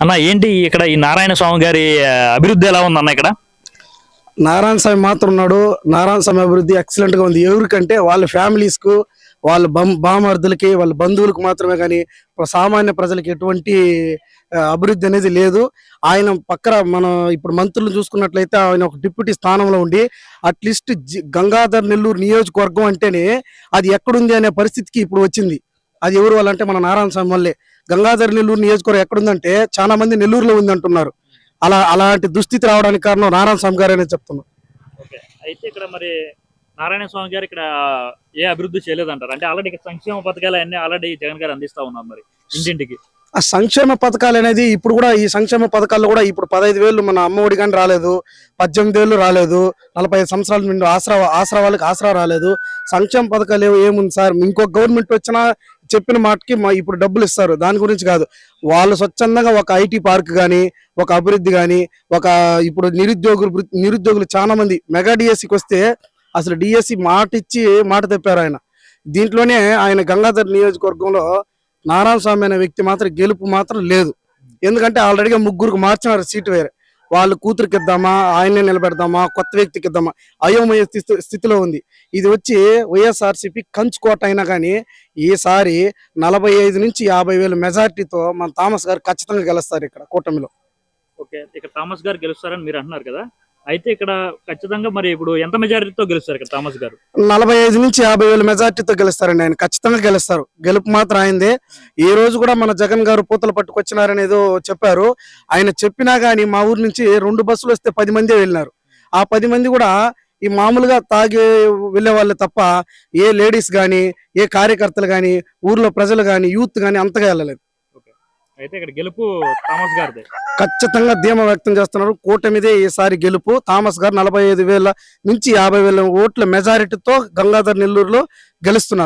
అన్న ఏంటి ఇక్కడ ఈ నారాయణ స్వామి గారి అభివృద్ధి ఎలా ఉంది అన్న ఇక్కడ? నారాయణ స్వామి మాత్రం ఉన్నాడు. నారాయణ స్వామి అభివృద్ధి ఎక్సలెంట్గా ఉంది. ఎవరికంటే వాళ్ళ ఫ్యామిలీస్కు వాళ్ళ బం బామర్దులకి వాళ్ళ బంధువులకు మాత్రమే కానీ సామాన్య ప్రజలకి ఎటువంటి అభివృద్ధి అనేది లేదు. ఆయన పక్కన మనం ఇప్పుడు మంత్రులు చూసుకున్నట్లయితే ఆయన ఒక డిప్యూటీ స్థానంలో ఉండి అట్లీస్ట్ గంగాధర్ నెల్లూరు నియోజకవర్గం అంటేనే అది ఎక్కడుంది అనే పరిస్థితికి ఇప్పుడు వచ్చింది. అది ఎవరు వాళ్ళంటే మన నారాయణ స్వామి వల్లే. గంగాధర్ నెల్లూరు నియోజకవర్గం ఎక్కడుందంటే చాలా మంది నెల్లూరులో ఉంది అంటున్నారు అలా అలాంటి దుస్థితి రావడానికి కారణం నారాయణ స్వామి గారు అనేది చెప్తున్నాను అయితే ఇక్కడ మరి నారాయణ స్వామి గారు ఇక్కడ ఏ అభివృద్ధి చేయలేదంటారు? అంటే ఆల్రెడీ సంక్షేమ పథకాలు అన్ని ఆల్రెడీ జగన్ గారు అందిస్తా ఉన్నారు మరి ఇంటింటికి. ఆ సంక్షేమ పథకాలు అనేది ఇప్పుడు కూడా ఈ సంక్షేమ పథకాల్లో కూడా ఇప్పుడు పదహైదు వేలు మన అమ్మఒడి కానీ రాలేదు పద్దెనిమిది వేలు రాలేదు నలభై ఐదు సంవత్సరాల నుండి ఆసరా ఆసరా వాళ్ళకి ఆసరా రాలేదు. సంక్షేమ పథకాలు ఏమో ఏముంది సార్? ఇంకో గవర్నమెంట్ వచ్చినా చెప్పిన మాటకి మా ఇప్పుడు డబ్బులు ఇస్తారు. దాని గురించి కాదు. వాళ్ళు స్వచ్ఛందంగా ఒక ఐటీ పార్క్ కానీ ఒక అభివృద్ధి కానీ ఒక ఇప్పుడు నిరుద్యోగులు నిరుద్యోగులు చాలా మంది మెగా డిఎస్సికి వస్తే అసలు డిఎస్సి మాట ఇచ్చి మాట తెప్పారు ఆయన. దీంట్లోనే ఆయన గంగాధర్ నియోజకవర్గంలో నారాయణ స్వామి అనే వ్యక్తి మాత్రం గెలుపు మాత్రం లేదు. ఎందుకంటే ఆల్రెడీగా ముగ్గురికి మార్చినారు సీటు వేరే. వాళ్ళ కూతురికి ఇద్దామా ఆయనే నిలబెడదామా కొత్త వ్యక్తికి ఇద్దామా అయోమయ స్థితి- స్థితిలో ఉంది. ఇది వచ్చి వైఎస్ఆర్సీపీ కంచుకోట అయినా కానీ ఈసారి నలభై ఐదు నుంచి యాభై వేల మెజార్టీతో మన థామస్ గారు ఖచ్చితంగా గెలుస్తారు ఇక్కడ కూటమిలో. ఓకే ఇక్కడ థామస్ గారు గెలుస్తారని మీరు అంటున్నారు కదా? అయితే ఇక్కడ ఖచ్చితంగా మరి ఇప్పుడు ఎంత మెజారిటీతో గెలుస్తారు ఇక్కడ థామస్ గారు? నలభై ఐదు నుంచి యాభై వేల మెజార్టీతో గెలుస్తారండి ఆయన. ఖచ్చితంగా గెలుస్తారు. గెలుపు మాత్రం ఆయనదే ఈ రోజు కూడా మన జగన్ గారు పూతలు పట్టుకొచ్చినారని ఏదో చెప్పారు. ఆయన చెప్పినా గానీ మా ఊరు నుంచి రెండు బస్సులు వస్తే పది మందే వెళ్ళినారు. ఆ పది మంది కూడా ఈ మామూలుగా తాగి వెళ్ళే వాళ్ళే తప్ప ఏ లేడీస్ కానీ ఏ కార్యకర్తలు కానీ ఊర్లో ప్రజలు గాని యూత్ కానీ అంతగా వెళ్ళలేదు. అయితే ఇక్కడ గెలుపు థామస్ గారిదే. ఖచ్చితంగా ధీమా వ్యక్తం చేస్తున్నారు. కూటమిదే ఈసారి గెలుపు. థామస్ గారు నలభై ఐదు వేల నుంచి యాభై వేల ఓట్ల మెజారిటీతో గంగాధర్ నెల్లూరులో గెలుస్తున్నారు.